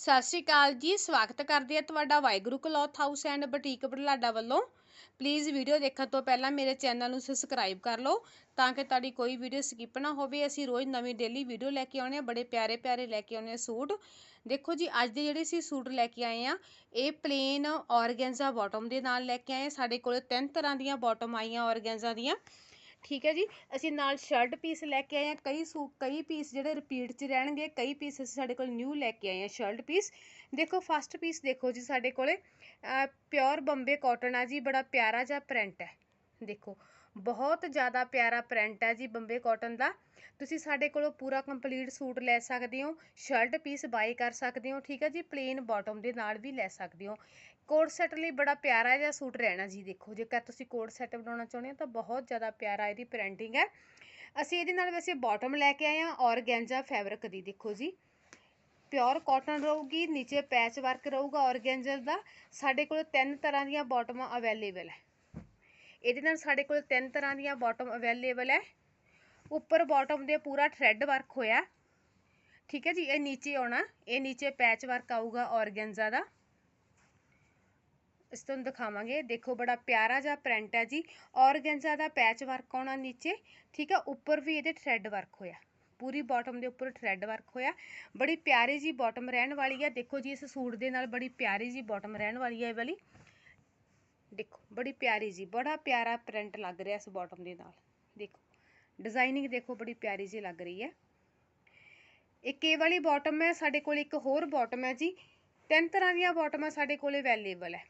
ਸਤਿ ਸ਼੍ਰੀ ਅਕਾਲ ਜੀ, ਸਵਾਗਤ ਕਰਦੇ ਹਾਂ ਤੁਹਾਡਾ Waheguru cloth house and boutique Barlada ਵੱਲੋਂ। ਪਲੀਜ਼ ਵੀਡੀਓ ਦੇਖਣ ਤੋਂ ਪਹਿਲਾਂ ਮੇਰੇ ਚੈਨਲ ਨੂੰ ਸਬਸਕ੍ਰਾਈਬ ਕਰ ਲਓ ਤਾਂ ਕਿ ਤੁਹਾਡੀ ਕੋਈ ਵੀਡੀਓ ਸਕਿਪ ਨਾ ਹੋਵੇ। ਅਸੀਂ ਰੋਜ਼ ਨਵੀਂ ਡੇਲੀ ਵੀਡੀਓ ਲੈ ਕੇ ਆਉਣੇ ਹਾਂ, ਬੜੇ ਪਿਆਰੇ ਪਿਆਰੇ ਲੈ ਕੇ ਆਉਂਦੇ ਹਾਂ ਸੂਟ। ਦੇਖੋ ਜੀ, ਅੱਜ ਦੇ ਜਿਹੜੇ ਅਸੀਂ ਸੂਟ ਲੈ ਕੇ ਆਏ ਆ ਇਹ ਪਲੇਨ ਔਰਗੈਂਜ਼ਾ ਬਾਟਮ ਦੇ ਨਾਲ ਲੈ ਕੇ ਆਏ ਸਾਡੇ ਕੋਲ ਤਿੰਨ ਤਰ੍ਹਾਂ ਦੀਆਂ ਬਾਟਮ ਆਈਆਂ ਔਰਗੈਂਜ਼ਾ ਦੀਆਂ। ਠੀਕ ਹੈ ਜੀ, ਅਸੀਂ ਨਾਲ ਸ਼ਰਟ ਪੀਸ ਲੈ ਕੇ ਆਏ ਹਾਂ, ਕਈ ਸੂ, ਕਈ ਪੀਸ ਜਿਹੜੇ ਰਿਪੀਟ 'ਚ ਰਹਿਣਗੇ, ਕਈ ਪੀਸ ਅਸੀਂ ਸਾਡੇ ਕੋਲ ਨਿਊ ਲੈ ਕੇ ਆਏ ਹਾਂ ਸ਼ਰਟ ਪੀਸ ਦੇਖੋ ਫਸਟ ਪੀਸ ਦੇਖੋ ਜੀ ਸਾਡੇ ਕੋਲੇ ਪਿਓਰ ਬੰਬੇ ਕਾਟਨ ਆ ਜੀ, ਬੜਾ ਪਿਆਰਾ ਜਿਹਾ ਪ੍ਰਿੰਟ ਹੈ। ਦੇਖੋ, ਬਹੁਤ ਜ਼ਿਆਦਾ ਪਿਆਰਾ ਪ੍ਰਿੰਟ ਹੈ ਜੀ ਬੰਬੇ ਕਾਟਨ ਦਾ। ਤੁਸੀਂ ਸਾਡੇ ਕੋਲੋਂ ਪੂਰਾ ਕੰਪਲੀਟ ਸੂਟ ਲੈ ਸਕਦੇ ਹੋ ਸ਼ਰਟ ਪੀਸ ਬਾਈ ਕਰ ਸਕਦੇ ਹੋ, ਠੀਕ ਹੈ ਜੀ ਪਲੇਨ ਬਾਟਮ ਦੇ ਨਾਲ ਵੀ ਲੈ ਸਕਦੇ ਹੋ। ਕੋਟ ਸੈਟ ਲਈ ਬੜਾ ਪਿਆਰਾ ਜਿਹਾ ਸੂਟ ਰਹਿਣਾ ਜੀ ਦੇਖੋ, ਜੇਕਰ ਤੁਸੀਂ ਕੋਡ ਸੈੱਟ ਬਣਾਉਣਾ ਚਾਹੁੰਦੇ ਹੋ ਤਾਂ ਬਹੁਤ ਜ਼ਿਆਦਾ ਪਿਆਰਾ ਇਹਦੀ ਪ੍ਰਿੰਟਿੰਗ ਹੈ। ਅਸੀਂ ਇਹਦੇ ਨਾਲ ਵੈਸੇ ਬਾਟਮ ਲੈ ਕੇ ਆਏ ਹਾਂ, ਔਰਗੈਂਜਾ ਫੈਬਰਿਕ ਦੀ, ਦੇਖੋ ਜੀ। ਪਿਓਰ ਕਾਟਨ ਰਹੂਗੀ, ਨੀਚੇ ਪੈਚ ਵਰਕ ਰਹੂਗਾ ਔਰਗੈਂਜਾ ਦਾ। ਸਾਡੇ ਕੋਲ ਤਿੰਨ ਤਰ੍ਹਾਂ ਦੀਆਂ ਬਾਟਮਾਂ ਅਵੇਲੇਬਲ ਹੈ। ਇਹਦੇ ਨਾਲ ਸਾਡੇ ਕੋਲ ਤਿੰਨ ਤਰ੍ਹਾਂ ਦੀਆਂ ਬਾਟਮ ਅਵੇਲੇਬਲ ਹੈ। ਉੱਪਰ ਬਾਟਮ ਦੇ ਪੂਰਾ ਥ੍ਰੈਡ ਵਰਕ ਹੋਇਆ। ਠੀਕ ਹੈ ਜੀ, ਇਹ ਨੀਚੇ ਆਉਣਾ, ਇਹ ਨੀਚੇ ਪੈਚ ਵਰਕ ਆਊਗਾ ਔਰਗੈਂਜ਼ਾ ਦਾ। ਅਸੀਂ ਤੁਹਾਨੂੰ ਦਿਖਾਵਾਂਗੇ। ਦੇਖੋ, ਬੜਾ ਪਿਆਰਾ ਜਿਹਾ ਪ੍ਰਿੰਟ ਹੈ ਜੀ। ਔਰਗੈਂਜ਼ਾ ਦਾ ਪੈਚ ਵਰਕ ਆਉਣਾ ਨੀਚੇ, ਠੀਕ ਹੈ? ਉੱਪਰ ਵੀ ਇਹਦੇ ਥ੍ਰੈਡ ਵਰਕ ਹੋਇਆ। ਪੂਰੀ ਬਾਟਮ ਦੇ ਉੱਪਰ ਥ੍ਰੈਡ ਵਰਕ ਹੋਇਆ। ਬੜੀ ਪਿਆਰੀ ਜੀ ਬਾਟਮ ਰਹਿਣ ਵਾਲੀ ਹੈ। ਦੇਖੋ ਜੀ, ਇਸ ਸੂਟ ਦੇ ਨਾਲ ਬੜੀ ਪਿਆਰੀ ਜੀ ਬਾਟਮ ਰਹਿਣ ਵਾਲੀ ਹੈ ਇਹ ਵਾਲੀ। ਦੇਖੋ, ਬੜੀ ਪਿਆਰੀ ਜੀ, ਬੜਾ ਪਿਆਰਾ ਪ੍ਰਿੰਟ ਲੱਗ ਰਿਹਾ ਇਸ ਬਾਟਮ ਦੇ ਨਾਲ। ਦੇਖੋ ਡਿਜ਼ਾਈਨਿੰਗ ਦੇਖੋ, ਬੜੀ ਪਿਆਰੀ ਜੀ ਲੱਗ ਰਹੀ ਹੈ। ਇੱਕ ਇਹ ਵਾਲੀ ਬਾਟਮ ਹੈ, ਸਾਡੇ ਕੋਲ ਇੱਕ ਹੋਰ ਬਾਟਮ ਹੈ ਜੀ। ਤਿੰਨ ਤਰ੍ਹਾਂ ਦੀਆਂ ਬਾਟਮਾਂ ਸਾਡੇ ਕੋਲ ਅਵੇਲੇਬਲ ਹੈ।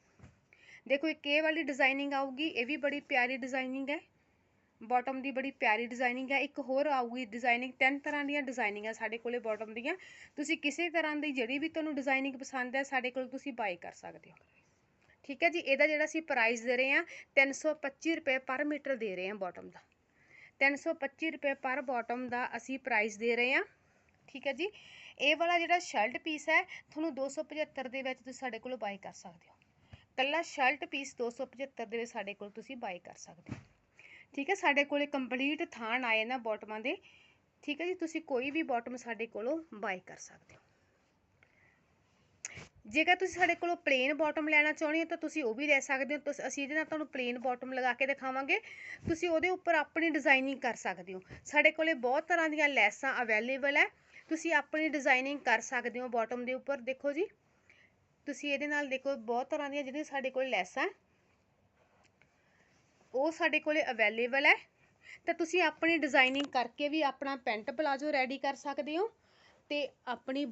ਦੇਖੋ ਇੱਕ ਇਹ ਵਾਲੀ ਡਿਜ਼ਾਈਨਿੰਗ ਆਊਗੀ, ਇਹ ਵੀ ਬੜੀ ਪਿਆਰੀ ਡਿਜ਼ਾਈਨਿੰਗ ਹੈ। ਬਾਟਮ ਦੀ ਬੜੀ ਪਿਆਰੀ ਡਿਜ਼ਾਈਨਿੰਗ ਹੈ। ਇੱਕ ਹੋਰ ਆਊਗੀ ਡਿਜ਼ਾਈਨਿੰਗ ਤਿੰਨ ਤਰ੍ਹਾਂ ਦੀਆਂ ਡਿਜ਼ਾਈਨਿੰਗ ਸਾਡੇ ਕੋਲੇ ਬਾਟਮ ਦੀਆਂ। ਤੁਸੀਂ ਕਿਸੇ ਤਰ੍ਹਾਂ ਦੀ ਜਿਹੜੀ ਵੀ ਤੁਹਾਨੂੰ ਡਿਜ਼ਾਈਨਿੰਗ ਪਸੰਦ ਹੈ, ਸਾਡੇ ਕੋਲ ਤੁਸੀਂ ਬਾਈ ਕਰ ਸਕਦੇ ਹੋ। ਠੀਕ ਹੈ ਜੀ? ਇਹਦਾ ਜਿਹੜਾ ਅਸੀਂ ਪ੍ਰਾਈਸ ਦੇ ਰਹੇ ਹਾਂ 325 ਰੁਪਏ ਪਰ ਮੀਟਰ ਦੇ ਰਹੇ ਹਾਂ ਬਾਟਮ ਦਾ। 325 ਰੁਪਏ ਪਰ ਬਾਟਮ ਦਾ ਅਸੀਂ ਪ੍ਰਾਈਸ ਦੇ ਰਹੇ ਹਾਂ। ਠੀਕ ਹੈ ਜੀ? ਇਹ ਵਾਲਾ ਜਿਹੜਾ ਸ਼ਰਟ ਪੀਸ ਹੈ, ਤੁਹਾਨੂੰ 275 ਦੇ ਵਿੱਚ ਤੁਸੀਂ ਸਾਡੇ ਕੋਲੋਂ ਬਾਈ ਕਰ ਸਕਦੇ ਹੋ। ਕੱਲਾ ਸ਼ਰਟ ਪੀਸ 275 ਦੇ ਵਿੱਚ ਸਾਡੇ ਕੋਲ ਤੁਸੀਂ ਬਾਈ ਕਰ ਸਕਦੇ ਹੋ। ਠੀਕ ਹੈ, ਸਾਡੇ ਕੋਲੇ ਕੰਪਲੀਟ ਥਾਨ ਆਏ ਨਾ ਬਾਟਮਾਂ ਦੇ। ਠੀਕ ਹੈ ਜੀ, ਤੁਸੀਂ ਕੋਈ ਵੀ ਬਾਟਮ ਸਾਡੇ ਕੋਲੋਂ ਬਾਈ ਕਰ ਸਕਦੇ ਹੋ। ਜੇਕਰ ਤੁਸੀਂ ਸਾਡੇ ਕੋਲੋਂ ਪਲੇਨ ਬਾਟਮ ਲੈਣਾ ਚਾਹੁੰਦੇ ਹੋ ਤਾਂ ਤੁਸੀਂ ਉਹ ਵੀ ਲੈ ਸਕਦੇ ਹੋ। ਤੁਸੀਂ, ਅਸੀਂ ਇਹਦੇ ਨਾਲ ਤੁਹਾਨੂੰ ਪਲੇਨ ਬਾਟਮ ਲਗਾ ਕੇ ਦਿਖਾਵਾਂਗੇ। ਤੁਸੀਂ ਉਹਦੇ ਉੱਪਰ ਆਪਣੀ ਡਿਜ਼ਾਈਨਿੰਗ ਕਰ ਸਕਦੇ ਹੋ। ਸਾਡੇ ਕੋਲੇ ਬਹੁਤ ਤਰ੍ਹਾਂ ਦੀਆਂ ਲੈਸਾਂ ਅਵੇਲੇਬਲ ਹੈ। ਤੁਸੀਂ ਆਪਣੀ ਡਿਜ਼ਾਈਨਿੰਗ ਕਰ ਸਕਦੇ ਹੋ ਬਾਟਮ ਦੇ ਉੱਪਰ। ਦੇਖੋ ਜੀ। ਤੁਸੀਂ ਇਹਦੇ ਨਾਲ ਦੇਖੋ, ਬਹੁਤ ਤਰ੍ਹਾਂ ਦੀਆਂ ਜਿਹੜੀਆਂ ਸਾਡੇ ਕੋਲ ਲੈਸਾਂ ਉਹ ਸਾਡੇ ਕੋਲੇ ਅਵੇਲੇਬਲ ਹੈ। ਤਾਂ ਤੁਸੀਂ ਆਪਣੀ ਡਿਜ਼ਾਈਨਿੰਗ ਕਰਕੇ ਵੀ ਆਪਣਾ ਪੈਂਟ ਪਲਾਜੋ ਰੈਡੀ ਕਰ ਸਕਦੇ ਹੋ ਤੇ ਆਪਣੀ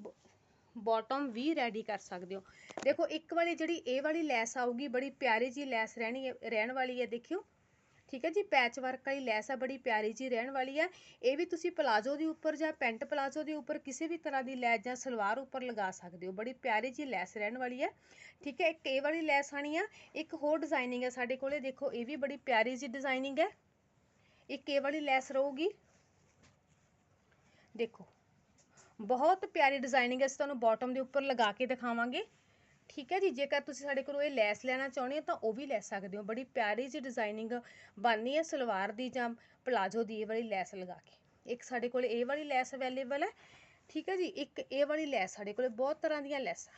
ਬਾਟਮ ਵੀ ਰੈਡੀ ਕਰ ਸਕਦੇ ਹੋ। ਦੇਖੋ, ਇੱਕ ਵਾਲੀ ਜਿਹੜੀ ਇਹ ਵਾਲੀ ਲੈਸ ਆਊਗੀ, ਬੜੀ ਪਿਆਰੀ ਜੀ ਲੈਸ ਰਹਿਣੀ ਹੈ, ਰਹਿਣ ਵਾਲੀ ਹੈ, ਦੇਖਿਓ। ਠੀਕ ਹੈ ਜੀ ਪੈਚ ਵਰਕ ਵਾਲੀ ਲੈਸ ਆ, ਬੜੀ ਪਿਆਰੀ ਜੀ ਰਹਿਣ ਵਾਲੀ ਹੈ ਇਹ ਵੀ ਤੁਸੀਂ ਪਲਾਜੋ ਦੇ ਉੱਪਰ ਜਾਂ ਪੈਂਟ ਪਲਾਜੋ ਦੇ ਉੱਪਰ ਕਿਸੇ ਵੀ ਤਰ੍ਹਾਂ ਦੀ ਲੈਸ ਜਾਂ ਸਲਵਾਰ ਉੱਪਰ ਲਗਾ ਸਕਦੇ ਹੋ। ਬੜੀ ਪਿਆਰੀ ਜੀ ਲੈਸ ਰਹਿਣ ਵਾਲੀ ਹੈ ਠੀਕ ਹੈ, ਇੱਕ ਇਹ ਵਾਲੀ ਲੈਸ ਆਣੀ ਆ, ਇੱਕ ਹੋਰ ਡਿਜ਼ਾਈਨਿੰਗ ਹੈ ਸਾਡੇ ਕੋਲੇ। ਦੇਖੋ, ਇਹ ਵੀ ਬੜੀ ਪਿਆਰੀ ਜੀ ਡਿਜ਼ਾਈਨਿੰਗ ਹੈ ਇੱਕ ਇਹ ਵਾਲੀ ਲੈਸ ਰਹੂਗੀ। ਦੇਖੋ, ਬਹੁਤ ਪਿਆਰੀ ਡਿਜ਼ਾਈਨਿੰਗ ਅਸੀਂ ਤੁਹਾਨੂੰ ਬਾਟਮ ਦੇ ਉੱਪਰ ਲਗਾ ਕੇ ਦਿਖਾਵਾਂਗੇ। ਠੀਕ ਹੈ ਜੀ, ਜੇਕਰ ਤੁਸੀਂ ਸਾਡੇ ਕੋਲੋਂ ਇਹ ਲੈਸ ਲੈਣਾ ਚਾਹੁੰਦੇ ਹੋ ਤਾਂ ਉਹ ਵੀ ਲੈ ਸਕਦੇ ਹੋ। ਬੜੀ ਪਿਆਰੀ ਜੀ ਡਿਜ਼ਾਈਨਿੰਗ ਬਣਨੀ ਹੈ ਸਲਵਾਰ ਦੀ ਜਾਂ ਪਲਾਜੋ ਦੀ ਇਹ ਵਾਲੀ ਲੈਸ ਲਗਾ ਕੇ। ਇੱਕ ਸਾਡੇ ਕੋਲ ਇਹ ਵਾਲੀ ਲੈਸ ਅਵੇਲੇਬਲ ਹੈ, ਠੀਕ ਹੈ ਜੀ, ਇੱਕ ਇਹ ਵਾਲੀ ਲੈਸ ਸਾਡੇ ਕੋਲ ਬਹੁਤ ਤਰ੍ਹਾਂ ਦੀਆਂ ਲੈਸਾਂ।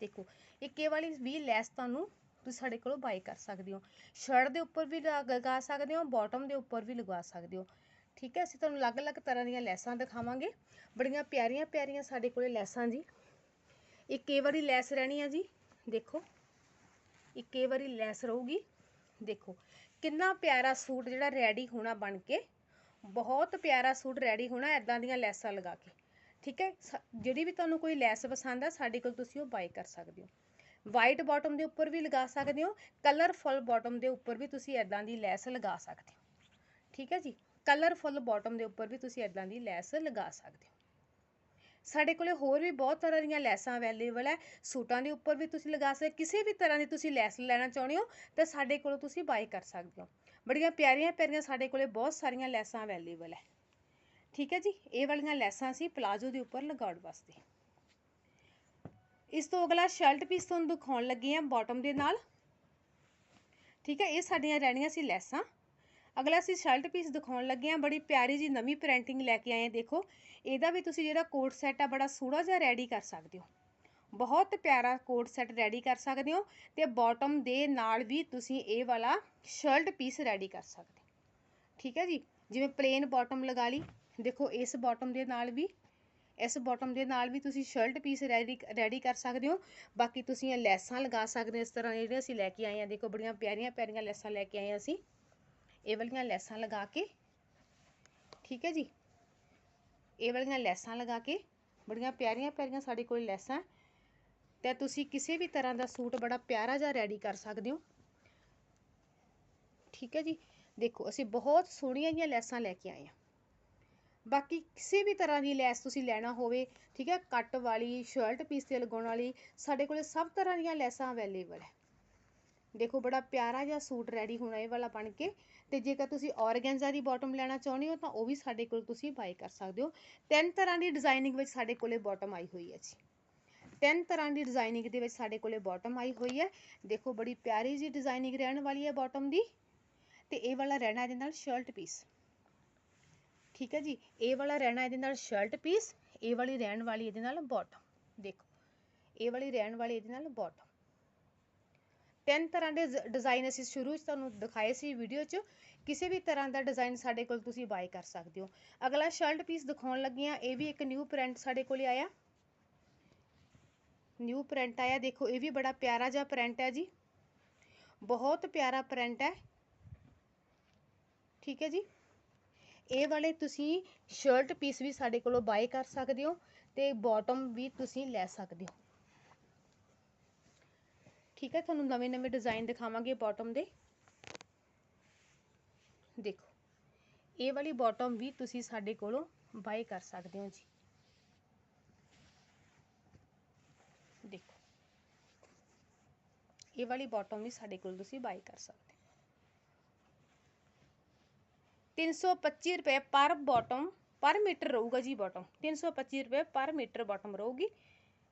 ਦੇਖੋ, ਇੱਕ ਇਹ ਵਾਲੀ ਵੀ ਲੈਸ ਤੁਹਾਨੂੰ ਤੁਸੀਂ ਸਾਡੇ ਕੋਲੋਂ ਬਾਈ ਕਰ ਸਕਦੇ ਹੋ। ਸ਼ਰਟ ਦੇ ਉੱਪਰ ਵੀ ਲਗਾ ਸਕਦੇ ਹੋ ਬਾਟਮ ਦੇ ਉੱਪਰ ਵੀ ਲਗਾ ਸਕਦੇ ਹੋ। ਠੀਕ ਹੈ, ਅਸੀਂ ਤੁਹਾਨੂੰ ਅਲੱਗ-ਅਲੱਗ ਤਰ੍ਹਾਂ ਦੀਆਂ ਲੈਸਾਂ ਦਿਖਾਵਾਂਗੇ। ਬੜੀਆਂ ਪਿਆਰੀਆਂ ਪਿਆਰੀਆਂ ਸਾਡੇ ਕੋਲੇ ਲੈਸਾਂ ਜੀ। ਇੱਕ ਇਹ ਵਾਲੀ ਲੈਸ ਰਹਿਣੀ ਆ ਜੀ, ਦੇਖੋ। ਇੱਕ ਇਹ ਵਾਲੀ ਲੈਸ ਰਹੂਗੀ, ਦੇਖੋ। ਕਿੰਨਾ ਪਿਆਰਾ ਸੂਟ ਜਿਹੜਾ ਰੈਡੀ ਹੋਣਾ ਬਣ ਕੇ, ਬਹੁਤ ਪਿਆਰਾ ਸੂਟ ਰੈਡੀ ਹੋਣਾ ਐਦਾਂ ਦੀਆਂ ਲੈਸਾਂ ਲਗਾ ਕੇ। ਠੀਕ ਹੈ? ਜਿਹੜੀ ਵੀ ਤੁਹਾਨੂੰ ਕੋਈ ਲੈਸ ਪਸੰਦ ਆ, ਸਾਡੇ ਕੋਲ ਤੁਸੀਂ ਉਹ ਬਾਈ ਕਰ ਸਕਦੇ ਹੋ। ਵਾਈਟ ਬਾਟਮ ਦੇ ਉੱਪਰ ਵੀ ਲਗਾ ਸਕਦੇ ਹੋ ਕਲਰਫੁੱਲ ਬਾਟਮ ਦੇ ਉੱਪਰ ਵੀ ਤੁਸੀਂ ਐਦਾਂ ਦੀ ਲੈਸ ਲਗਾ ਸਕਦੇ ਹੋ। ਠੀਕ ਹੈ ਜੀ? ਕਲਰਫੁੱਲ ਬਾਟਮ ਦੇ ਉੱਪਰ ਵੀ ਤੁਸੀਂ ਐਦਾਂ ਦੀ ਲੈਸ ਲਗਾ ਸਕਦੇ ਹੋ। ਸਾਡੇ ਕੋਲੇ ਹੋਰ ਵੀ ਬਹੁਤ ਤਰ੍ਹਾਂ ਦੀਆਂ ਲੈਸਾਂ ਅਵੇਲੇਬਲ ਹੈ। ਸੂਟਾਂ ਦੇ ਉੱਪਰ ਵੀ ਤੁਸੀਂ ਲਗਾ ਸਕਦੇ ਕਿਸੇ ਵੀ ਤਰ੍ਹਾਂ ਦੀ ਤੁਸੀਂ ਲੈਸ ਲੈਣਾ ਚਾਹੁੰਦੇ ਹੋ, ਤਾਂ ਸਾਡੇ ਕੋਲੋਂ ਤੁਸੀਂ ਬਾਈ ਕਰ ਸਕਦੇ ਹੋ। ਬੜੀਆਂ ਪਿਆਰੀਆਂ ਪਿਆਰੀਆਂ ਸਾਡੇ ਕੋਲੇ ਬਹੁਤ ਸਾਰੀਆਂ ਲੈਸਾਂ ਅਵੇਲੇਬਲ ਹੈ। ਠੀਕ ਹੈ ਜੀ, ਇਹ ਵਾਲੀਆਂ ਲੈਸਾਂ ਸੀ ਪਲਾਜੋ ਦੇ ਉੱਪਰ ਲਗਾਉਣ ਵਾਸਤੇ। ਇਸ ਤੋਂ ਅਗਲਾ ਸ਼ਰਟ ਪੀਸ ਤੁਹਾਨੂੰ ਦਿਖਾਉਣ ਲੱਗੀ ਆ ਬਾਟਮ ਦੇ ਨਾਲ। ਠੀਕ ਹੈ, ਇਹ ਸਾਡੀਆਂ ਰਹਿਣੀਆਂ ਸੀ ਲੈਸਾਂ। ਅਗਲਾ ਅਸੀਂ ਸ਼ਰਟ ਪੀਸ ਦਿਖਾਉਣ ਲੱਗੇ ਹਾਂ, ਬੜੀ ਪਿਆਰੀ ਜੀ ਨਵੀਂ ਪ੍ਰਿੰਟਿੰਗ ਲੈ ਕੇ ਆਏ ਦੇਖੋ। ਇਹਦਾ ਵੀ ਤੁਸੀਂ ਜਿਹੜਾ ਕੋਟ ਸੈੱਟ ਆ, ਬੜਾ ਸੋਹਣਾ ਜਿਹਾ ਰੈਡੀ ਕਰ ਸਕਦੇ ਹੋ। ਬਹੁਤ ਪਿਆਰਾ ਕੋਟ ਸੈੱਟ ਰੈਡੀ ਕਰ ਸਕਦੇ ਹੋ ਤੇ ਬਾਟਮ ਦੇ ਨਾਲ ਵੀ ਤੁਸੀਂ ਇਹ ਵਾਲਾ ਸ਼ਰਟ ਪੀਸ ਰੈਡੀ ਕਰ ਸਕਦੇ ਹੋ। ਠੀਕ ਹੈ ਜੀ? ਜਿਵੇਂ ਪਲੇਨ ਬਾਟਮ ਲਗਾ ਲਈ। ਦੇਖੋ, ਇਸ ਬਾਟਮ ਦੇ ਨਾਲ ਵੀ, ਇਸ ਬਾਟਮ ਦੇ ਨਾਲ ਵੀ ਤੁਸੀਂ ਸ਼ਰਟ ਪੀਸ ਰੈਡੀ ਰੈਡੀ ਕਰ ਸਕਦੇ ਹੋ। ਬਾਕੀ ਤੁਸੀਂ ਇਹ ਲੈਸਾਂ ਲਗਾ ਸਕਦੇ ਹੋ, ਇਸ ਤਰ੍ਹਾਂ ਜਿਹੜੇ ਅਸੀਂ ਲੈ ਕੇ ਆਏ ਹਾਂ। ਦੇਖੋ, ਬੜੀਆਂ ਪਿਆਰੀਆਂ ਪਿਆਰੀਆਂ ਲੈਸਾਂ ਲੈ ਕੇ ਆਏ ਹਾਂ ਅਸੀਂ। ਇਹ ਵਾਲੀਆਂ ਲੈਸਾਂ ਲਗਾ ਕੇ, ਠੀਕ ਹੈ ਜੀ? ਇਹ ਵਾਲੀਆਂ ਲੈਸਾਂ ਲਗਾ ਕੇ, ਬੜੀਆਂ ਪਿਆਰੀਆਂ ਪਿਆਰੀਆਂ ਸਾਡੇ ਕੋਲ ਲੈਸਾਂ ਤੇ ਤੁਸੀਂ ਕਿਸੇ ਵੀ ਤਰ੍ਹਾਂ ਦਾ ਸੂਟ ਬੜਾ ਪਿਆਰਾ ਜਿਹਾ ਰੈਡੀ ਕਰ ਸਕਦੇ ਹੋ। ਠੀਕ ਹੈ ਜੀ? ਦੇਖੋ, ਅਸੀਂ ਬਹੁਤ ਸੋਹਣੀਆਂ ਜਿਹੀਆਂ ਲੈਸਾਂ ਲੈ ਕੇ ਆਏ ਹਾਂ। ਬਾਕੀ ਕਿਸੇ ਵੀ ਤਰ੍ਹਾਂ ਦੀ ਲੈਸ ਤੁਸੀਂ ਲੈਣਾ ਹੋਵੇ, ਠੀਕ ਹੈ? ਕੱਟ ਵਾਲੀ ਸ਼ਰਟ ਪੀਸ ਤੇ ਲਗਾਉਣ ਵਾਲੀ, ਸਾਡੇ ਕੋਲੇ ਸਭ ਤਰ੍ਹਾਂ ਦੀਆਂ ਲੈਸਾਂ ਅਵੇਲੇਬਲ ਹੈ। ਦੇਖੋ ਬੜਾ ਪਿਆਰਾ ਜਿਹਾ ਸੂਟ ਰੈਡੀ ਹੋਣਾ ਇਹ ਵਾਲਾ ਬਣ ਕੇ ਤੇ ਜੇਕਰ ਤੁਸੀਂ ਔਰਗੈਂਜ਼ਾ ਦੀ ਬਾਟਮ ਲੈਣਾ ਚਾਹੁੰਦੇ ਹੋ ਤਾਂ ਉਹ ਵੀ ਸਾਡੇ ਕੋਲ ਤੁਸੀਂ ਬਾਈ ਕਰ ਸਕਦੇ ਹੋ। ਤਿੰਨ ਤਰ੍ਹਾਂ ਦੀ ਡਿਜ਼ਾਈਨਿੰਗ ਵਿੱਚ ਸਾਡੇ ਕੋਲੇ ਬਾਟਮ ਆਈ ਹੋਈ ਹੈ ਜੀ। ਤਿੰਨ ਤਰ੍ਹਾਂ ਦੀ ਡਿਜ਼ਾਈਨਿੰਗ ਦੇ ਵਿੱਚ ਸਾਡੇ ਕੋਲੇ ਬਾਟਮ ਆਈ ਹੋਈ ਹੈ। ਦੇਖੋ ਬੜੀ ਪਿਆਰੀ ਜੀ ਡਿਜ਼ਾਈਨਿੰਗ ਰਹਿਣ ਵਾਲੀ ਹੈ ਬਾਟਮ ਦੀ। ਤੇ ਇਹ ਵਾਲਾ ਰਹਿਣਾ ਇਹਦੇ ਨਾਲ ਸ਼ਰਟ ਪੀਸ ਠੀਕ ਹੈ ਜੀ? ਇਹ ਵਾਲਾ ਰਹਿਣਾ ਇਹਦੇ ਨਾਲ ਸ਼ਰਟ ਪੀਸ ਇਹ ਵਾਲੀ ਰਹਿਣ ਵਾਲੀ ਇਹਦੇ ਨਾਲ ਬਾਟਮ ਦੇਖੋ, ਇਹ ਵਾਲੀ ਰਹਿਣ ਵਾਲੀ ਇਹਦੇ ਨਾਲ ਬਾਟਮ ਤਿੰਨ ਤਰ੍ਹਾਂ ਦੇ ਡਿਜ਼ਾਇਨ ਅਸੀਂ ਸ਼ੁਰੂ 'ਚ ਤੁਹਾਨੂੰ ਦਿਖਾਏ ਸੀ ਵੀਡੀਓ 'ਚ। ਕਿਸੇ ਵੀ ਤਰ੍ਹਾਂ ਦਾ ਡਿਜ਼ਾਇਨ ਸਾਡੇ ਕੋਲ ਤੁਸੀਂ ਬਾਏ ਕਰ ਸਕਦੇ ਹੋ। ਅਗਲਾ ਸ਼ਰਟ ਪੀਸ ਦਿਖਾਉਣ ਲੱਗੇ ਆ ਇਹ ਵੀ ਇੱਕ ਨਿਊ ਪ੍ਰਿੰਟ ਸਾਡੇ ਕੋਲ ਆਇਆ। ਨਿਊ ਪ੍ਰਿੰਟ ਆਇਆ। ਦੇਖੋ, ਇਹ ਵੀ ਬੜਾ ਪਿਆਰਾ ਜਿਹਾ ਪ੍ਰਿੰਟ ਹੈ ਜੀ। ਬਹੁਤ ਪਿਆਰਾ ਪ੍ਰਿੰਟ ਹੈ। ਠੀਕ ਹੈ ਜੀ। ਇਹ ਵਾਲੇ ਤੁਸੀਂ ਸ਼ਰਟ ਪੀਸ ਵੀ ਸਾਡੇ ਕੋਲੋਂ ਬਾਏ ਕਰ ਸਕਦੇ ਹੋ ਤੇ ਬਾਟਮ ਵੀ ਤੁਸੀਂ ਲੈ ਸਕਦੇ ਹੋ। ਠੀਕ ਹੈ, ਤੁਹਾਨੂੰ ਨਵੇਂ ਨਵੇਂ ਡਿਜ਼ਾਈਨ ਦਿਖਾਵਾਂਗੇ ਬਾਟਮ ਦੇ। ਦੇਖੋ, ਇਹ ਵਾਲੀ ਬਾਟਮ ਵੀ ਤੁਸੀਂ ਸਾਡੇ ਕੋਲੋਂ ਬਾਈ ਕਰ ਸਕਦੇ ਹੋ ਜੀ। ਦੇਖੋ, ਇਹ ਵਾਲੀ ਬਾਟਮ ਵੀ ਸਾਡੇ ਕੋਲ ਤੁਸੀਂ ਬਾਈ ਕਰ ਸਕਦੇ ਹੋ। 325 ਰੁਪਏ ਪਰ ਬਾਟਮ ਪਰ ਮੀਟਰ ਰਹੂਗਾ ਜੀ ਬਾਟਮ 325 ਰੁਪਏ ਪਰ ਮੀਟਰ ਬਾਟਮ ਰਹੂਗੀ।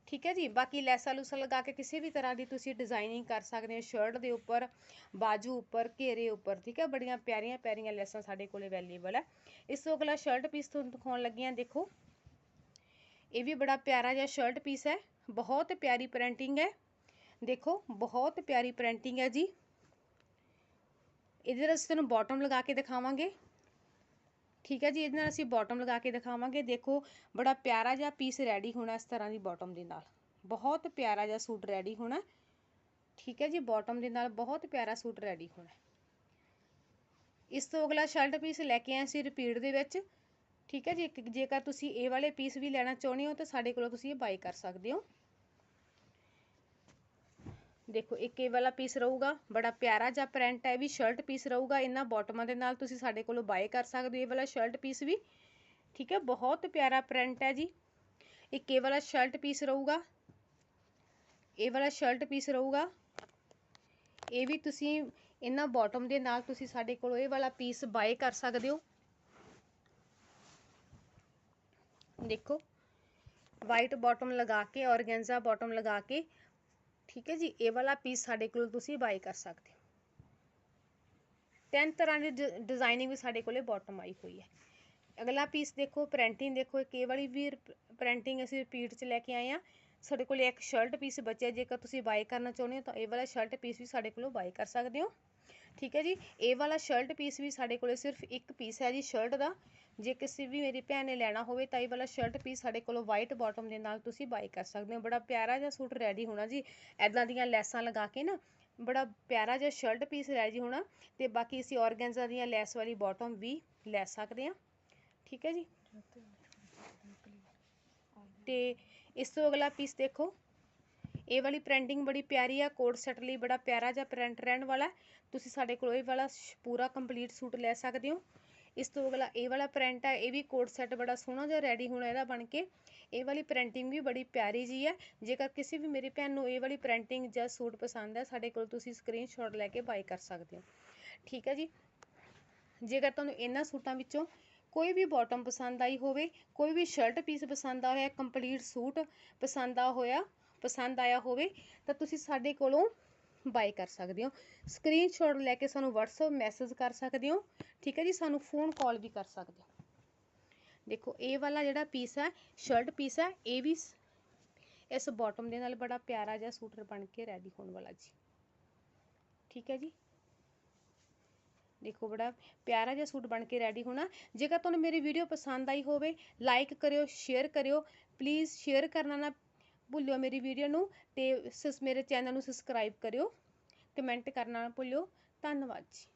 ਠੀਕ ਹੈ ਜੀ, ਬਾਕੀ ਲੈਸਾਂ ਲੂਸਾ ਲਗਾ ਕੇ ਕਿਸੇ ਵੀ ਤਰ੍ਹਾਂ ਦੀ ਤੁਸੀਂ ਡਿਜ਼ਾਈਨਿੰਗ ਕਰ ਸਕਦੇ ਹੋ ਸ਼ਰਟ ਦੇ ਉੱਪਰ, ਬਾਜੂ ਉੱਪਰ, ਘੇਰੇ ਉੱਪਰ, ਠੀਕ ਹੈ, ਬੜੀਆਂ ਪਿਆਰੀਆਂ ਪਿਆਰੀਆਂ ਲੈਸਾਂ ਸਾਡੇ ਕੋਲ ਅਵੇਲੇਬਲ ਹੈ। ਇਸ ਤੋਂ ਅਗਲਾ ਸ਼ਰਟ ਪੀਸ ਤੁਹਾਨੂੰ ਦਿਖਾਉਣ ਲੱਗੇ ਹਾਂ, ਦੇਖੋ। ਇਹ ਵੀ ਬੜਾ ਪਿਆਰਾ ਜਿਹਾ ਸ਼ਰਟ ਪੀਸ ਹੈ, ਬਹੁਤ ਪਿਆਰੀ ਪ੍ਰਿੰਟਿੰਗ ਹੈ। ਦੇਖੋ, ਬਹੁਤ ਪਿਆਰੀ ਪ੍ਰਿੰਟਿੰਗ ਹੈ ਜੀ। ਇਹਦੇ ਨਾਲ ਅਸੀਂ ਤੁਹਾਨੂੰ ਬਾਟਮ ਲਗਾ ਕੇ ਦਿਖਾਵਾਂਗੇ। ਠੀਕ ਹੈ ਜੀ, ਇਹਦੇ ਨਾਲ ਅਸੀਂ ਬਾਟਮ ਲਗਾ ਕੇ ਦਿਖਾਵਾਂਗੇ। ਦੇਖੋ, ਬੜਾ ਪਿਆਰਾ ਜਿਹਾ ਪੀਸ ਰੈਡੀ ਹੋਣਾ ਇਸ ਤਰ੍ਹਾਂ ਦੀ ਬਾਟਮ ਦੇ ਨਾਲ। ਬਹੁਤ ਪਿਆਰਾ ਜਿਹਾ ਸੂਟ ਰੈਡੀ ਹੋਣਾ। ਠੀਕ ਹੈ ਜੀ ਬਾਟਮ ਦੇ ਨਾਲ ਬਹੁਤ ਪਿਆਰਾ ਸੂਟ ਰੈਡੀ ਹੋਣਾ। ਇਸ ਤੋਂ ਅਗਲਾ ਸ਼ਰਟ ਪੀਸ ਲੈ ਕੇ ਆਏ ਸੀ ਰਿਪੀਟ ਦੇ ਵਿੱਚ। ਠੀਕ ਹੈ ਜੀ ਜੇਕਰ ਤੁਸੀਂ ਇਹ ਵਾਲੇ ਪੀਸ ਵੀ ਲੈਣਾ ਚਾਹੁੰਦੇ ਹੋ ਤਾਂ ਸਾਡੇ ਕੋਲੋਂ ਤੁਸੀਂ ਇਹ ਬਾਈ ਕਰ ਸਕਦੇ ਹੋ। ਦੇਖੋ, ਇੱਕ ਇਹ ਵਾਲਾ ਪੀਸ ਰਹੂਗਾ, ਬੜਾ ਪਿਆਰਾ ਜਿਹਾ ਪ੍ਰਿੰਟ ਹੈ ਵੀ ਸ਼ਰਟ ਪੀਸ ਰਹੂਗਾ ਇਹਨਾਂ ਬਾਟਮਾਂ ਦੇ ਨਾਲ ਤੁਸੀਂ ਸਾਡੇ ਕੋਲੋਂ ਬਾਏ ਕਰ ਸਕਦੇ ਹੋ, ਇਹ ਵਾਲਾ ਸ਼ਰਟ ਪੀਸ ਵੀ। ਠੀਕ ਹੈ, ਬਹੁਤ ਪਿਆਰਾ ਪ੍ਰਿੰਟ ਹੈ ਜੀ। ਇੱਕ ਇਹ ਵਾਲਾ ਸ਼ਰਟ ਪੀਸ ਰਹੂਗਾ, ਇਹ ਵਾਲਾ ਸ਼ਰਟ ਪੀਸ ਰਹੂਗਾ। ਇਹ ਵੀ ਤੁਸੀਂ ਇਹਨਾਂ ਬਾਟਮ ਦੇ ਨਾਲ ਤੁਸੀਂ ਸਾਡੇ ਕੋਲੋਂ ਇਹ ਵਾਲਾ ਪੀਸ ਬਾਏ ਕਰ ਸਕਦੇ ਹੋ। ਦੇਖੋ ਵਾਈਟ ਬਾਟਮ ਲਗਾ ਕੇ ਔਰਗੈਂਜ਼ਾ ਬਾਟਮ ਲਗਾ ਕੇ ਠੀਕ ਹੈ ਜੀ, ਇਹ ਵਾਲਾ ਪੀਸ ਸਾਡੇ ਕੋਲ ਤੁਸੀਂ ਬਾਈ ਕਰ ਸਕਦੇ ਹੋ। ਤਿੰਨ ਤਰ੍ਹਾਂ ਦੀ ਡਿਜ਼ਾਈਨਿੰਗ ਵੀ ਸਾਡੇ ਕੋਲੇ ਬਾਟਮ ਆਈ ਹੋਈ ਹੈ। ਅਗਲਾ ਪੀਸ ਦੇਖੋ ਪ੍ਰਿੰਟਿੰਗ ਦੇਖੋ, ਇੱਕ ਇਹ ਵਾਲੀ ਵੀ ਪ੍ਰਿੰਟਿੰਗ ਅਸੀਂ ਰਿਪੀਟ 'ਚ ਲੈ ਕੇ ਆਏ ਆ ਸਾਡੇ ਕੋਲੇ ਇੱਕ ਸ਼ਰਟ ਪੀਸ ਬਚਿਆ, ਜੇਕਰ ਤੁਸੀਂ ਬਾਈ ਕਰਨਾ ਚਾਹੁੰਦੇ ਹੋ ਤਾਂ ਇਹ ਵਾਲਾ ਸ਼ਰਟ ਪੀਸ ਵੀ ਸਾਡੇ ਕੋਲੋਂ ਬਾਈ ਕਰ ਸਕਦੇ ਹੋ। ਠੀਕ ਹੈ ਜੀ? ਇਹ ਵਾਲਾ ਸ਼ਰਟ ਪੀਸ ਵੀ ਸਾਡੇ ਕੋਲੇ ਸਿਰਫ ਇੱਕ ਪੀਸ ਹੈ ਜੀ ਸ਼ਰਟ ਦਾ। ਜੇ ਕਿਸੇ ਵੀ ਮੇਰੀ ਭੈਣ ਨੇ ਲੈਣਾ ਹੋਵੇ ਤਾਂ ਇਹ ਵਾਲਾ ਸ਼ਰਟ ਪੀਸ ਸਾਡੇ ਕੋਲੋਂ ਵਾਈਟ ਬਾਟਮ ਦੇ ਨਾਲ ਤੁਸੀਂ ਬਾਈ ਕਰ ਸਕਦੇ ਹੋ। ਬੜਾ ਪਿਆਰਾ ਜਿਹਾ ਸੂਟ ਰੈਡੀ ਹੋਣਾ ਜੀ। ਐਦਾਂ ਦੀਆਂ ਲੈਸਾਂ ਲਗਾ ਕੇ ਨਾ, ਬੜਾ ਪਿਆਰਾ ਜਿਹਾ ਸ਼ਰਟ ਪੀਸ ਰੈਡੀ ਹੋਣਾ। ਤੇ ਬਾਕੀ ਅਸੀਂ ਔਰਗੈਂਜ਼ਾ ਦੀਆਂ ਲੈਸ ਵਾਲੀ ਬਾਟਮ ਵੀ ਲੈ ਸਕਦੇ ਹਾਂ। ਠੀਕ ਹੈ ਜੀ? ਤੇ ਇਸ ਤੋਂ ਅਗਲਾ ਪੀਸ ਦੇਖੋ। ਇਹ ਵਾਲੀ ਪ੍ਰਿੰਟਿੰਗ ਬੜੀ ਪਿਆਰੀ ਆ ਕੋਟ ਸੈਟ ਲਈ ਬੜਾ ਪਿਆਰਾ ਜਿਹਾ ਪ੍ਰਿੰਟ ਰਹਿਣ ਵਾਲਾ ਤੁਸੀਂ ਸਾਡੇ ਕੋਲ ਇਹ ਵਾਲਾ ਪੂਰਾ ਕੰਪਲੀਟ ਸੂਟ ਲੈ ਸਕਦੇ ਹੋ। ਇਸ ਤੋਂ ਅਗਲਾ ਇਹ ਵਾਲਾ ਪ੍ਰਿੰਟ ਹੈ ਇਹ ਵੀ ਕੋਟ ਸੈਟ ਬੜਾ ਸੋਹਣਾ ਜਿਹਾ ਰੈਡੀ ਹੋਣਾ ਇਹਦਾ ਬਣ ਕੇ। ਇਹ ਵਾਲੀ ਪ੍ਰਿੰਟਿੰਗ ਵੀ ਬੜੀ ਪਿਆਰੀ ਜੀ ਹੈ ਜੇਕਰ ਕਿਸੇ ਵੀ ਮੇਰੀ ਭੈਣ ਨੂੰ ਇਹ ਵਾਲੀ ਪ੍ਰਿੰਟਿੰਗ ਜਾਂ ਸੂਟ ਪਸੰਦ ਹੈ ਸਾਡੇ ਕੋਲ ਤੁਸੀਂ ਸਕਰੀਨਸ਼ਾਟ ਲੈ ਕੇ ਬਾਈ ਕਰ ਸਕਦੇ ਹੋ। ਠੀਕ ਹੈ ਜੀ? ਜੇਕਰ ਤੁਹਾਨੂੰ ਇਹਨਾਂ ਸੂਟਾਂ ਵਿੱਚੋਂ ਕੋਈ ਵੀ ਬਾਟਮ ਪਸੰਦ ਆਈ ਹੋਵੇ, ਕੋਈ ਵੀ ਸ਼ਰਟ ਪੀਸ ਪਸੰਦ ਆਇਆ ਕੰਪਲੀਟ ਸੂਟ ਪਸੰਦ ਆ ਹੋਇਆ ਪਸੰਦ ਆਇਆ ਹੋਵੇ, ਤਾਂ ਤੁਸੀਂ ਸਾਡੇ ਕੋਲੋਂ ਬਾਏ ਕਰ ਸਕਦੇ ਹੋ। ਸਕਰੀਨਸ਼ਾਟ ਲੈ ਕੇ ਸਾਨੂੰ WhatsApp ਮੈਸੇਜ ਕਰ ਸਕਦੇ ਹੋ, ਠੀਕ ਹੈ ਜੀ? ਸਾਨੂੰ ਫੋਨ ਕਾਲ ਵੀ ਕਰ ਸਕਦੇ ਹੋ। ਦੇਖੋ, ਇਹ ਵਾਲਾ ਜਿਹੜਾ ਪੀਸ ਹੈ ਸ਼ਰਟ ਪੀਸ ਹੈ, ਇਹ ਵੀ ਇਸ ਬਾਟਮ ਦੇ ਨਾਲ ਬੜਾ ਪਿਆਰਾ ਜਿਹਾ ਸੂਟਰ ਬਣ ਕੇ ਰੈਡੀ ਹੋਣ ਵਾਲਾ ਜੀ। ਠੀਕ ਹੈ ਜੀ? ਦੇਖੋ, ਬੜਾ ਪਿਆਰਾ ਜਿਹਾ ਸੂਟ ਬਣ ਕੇ ਰੈਡੀ ਹੋਣਾ। ਜੇਕਰ ਤੁਹਾਨੂੰ ਮੇਰੀ ਵੀਡੀਓ ਪਸੰਦ ਆਈ ਹੋਵੇ ਲਾਈਕ ਕਰਿਓ ਸ਼ੇਅਰ ਕਰਿਓ। ਪਲੀਜ਼ ਸ਼ੇਅਰ ਕਰਨਾ ਨਾ ਭੁੱਲਿਓ ਮੇਰੀ ਵੀਡੀਓ ਨੂੰ ਤੇ ਸਸ ਮੇਰੇ ਚੈਨਲ ਨੂੰ ਸਬਸਕ੍ਰਾਈਬ ਕਰਿਓ ਕਮੈਂਟ ਕਰਨਾ ਨਾ ਭੁੱਲਿਓ। ਧੰਨਵਾਦ ਜੀ।